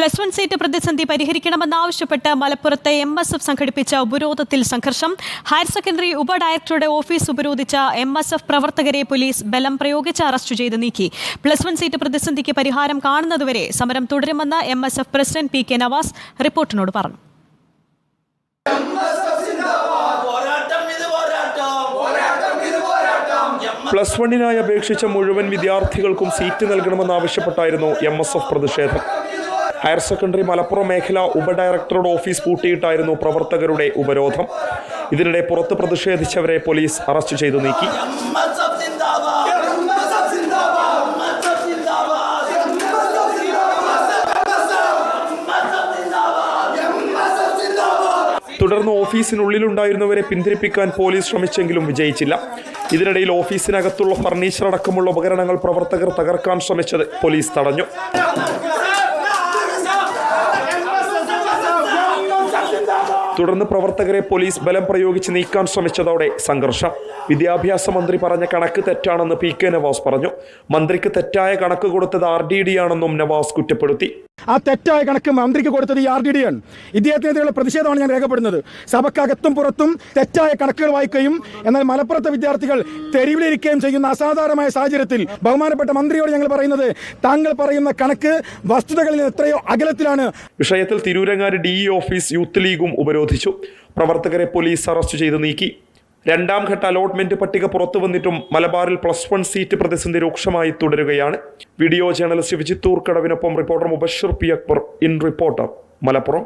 Plus one seat പ്രതിസന്ധി പരിഹരിക്കണമെന്നാവശ്യപ്പെട്ട് മലപ്പുറത്തെ M S F സംഘടിപ്പിച്ച ഉപരോധത്തിൽ സംഘർഷം. ഹയർ സെക്കൻഡറി ഉപ ഡയറക്ടറുടെ ഓഫീസ് ഉപരോധിച്ച എം എസ് എഫ് പ്രവർത്തകരെ പോലീസ് ബലം പ്രയോഗിച്ച് അറസ്റ്റ് ചെയ്ത് നീക്കി. പ്ലസ് വൺ സീറ്റ് പ്രതിസന്ധിക്ക് പരിഹാരം കാണുന്നതുവരെ സമരം തുടരുമെന്ന് M S F president P K Nawas റിപ്പോർട്ടിനോട് പറഞ്ഞു. പ്ലസ് വണ്ണിനായി അപേക്ഷിച്ച മുഴുവൻ വിദ്യാർത്ഥികൾക്കും സീറ്റ് നൽകണമെന്നാവശ്യപ്പെട്ടായിരുന്നു എം എസ് എഫ് പ്രതിഷേധം. ഹയർ സെക്കൻഡറി മലപ്പുറം മേഖല ഉപഡയറക്ടറുടെ ഓഫീസ് പൂട്ടിയിട്ടായിരുന്നു പ്രവർത്തകരുടെ ഉപരോധം. ഇതിനിടെ പുറത്ത് പ്രതിഷേധിച്ചവരെ പോലീസ് അറസ്റ്റ് ചെയ്തു നീക്കി. തുടർന്ന് ഓഫീസിനുള്ളിലുണ്ടായിരുന്നവരെ പിന്തിരിപ്പിക്കാൻ പോലീസ് ശ്രമിച്ചെങ്കിലും വിജയിച്ചില്ല. ഇതിനിടയിൽ ഓഫീസിനകത്തുള്ള ഫർണിച്ചർ അടക്കമുള്ള ഉപകരണങ്ങൾ പ്രവർത്തകർ തകർക്കാൻ ശ്രമിച്ചത് പോലീസ് തടഞ്ഞു. തുടർന്ന് പ്രവർത്തകരെ പോലീസ് ബലം പ്രയോഗിച്ച് നീക്കാൻ ശ്രമിച്ചതോടെ സംഘർഷം. വിദ്യാഭ്യാസ മന്ത്രി പറഞ്ഞ കണക്ക് തെറ്റാണെന്ന് പി കെ നവാസ് പറഞ്ഞു. മന്ത്രിക്ക് തെറ്റായ കണക്ക് കൊടുത്തത് ആർ ഡി ഡി ആണെന്നും നവാസ് കുറ്റപ്പെടുത്തി. ആ തെറ്റായ കണക്ക് മന്ത്രിക്ക് കൊടുത്തത് ഈ ആർ ഡി ഡി ആണ്. ഇദ്ദേഹത്തിനെതിരെയുള്ള പ്രതിഷേധമാണ് ഞാൻ രേഖപ്പെടുന്നത്. സഭക്കകത്തും പുറത്തും തെറ്റായ കണക്കുകൾ വായിക്കുകയും എന്നാൽ മലപ്പുറത്തെ വിദ്യാർത്ഥികൾ തെരുവിലിരിക്കുകയും ചെയ്യുന്ന അസാധാരണമായ സാഹചര്യത്തിൽ ബഹുമാനപ്പെട്ട മന്ത്രിയോട് ഞങ്ങൾ പറയുന്നത് താങ്കൾ പറയുന്ന കണക്ക് വസ്തുതകളിൽ എത്രയോ അകലത്തിലാണ്. വിഷയത്തിൽ Tirurangad D E office youth ലീഗും ഉപരോധിച്ചു. പ്രവർത്തകരെ പോലീസ് അറസ്റ്റ് ചെയ്ത് നീക്കി. രണ്ടാം ഘട്ട അലോട്ട്മെന്റ് പട്ടിക പുറത്തു വന്നിട്ടും മലബാറിൽ പ്ലസ് വൺ സീറ്റ് പ്രതിസന്ധി രൂക്ഷമായി തുടരുകയാണ്. Video journalist വിജിത്തൂർ കടവിനൊപ്പം reporter Mubashir P Akbar in reporter Malappuram.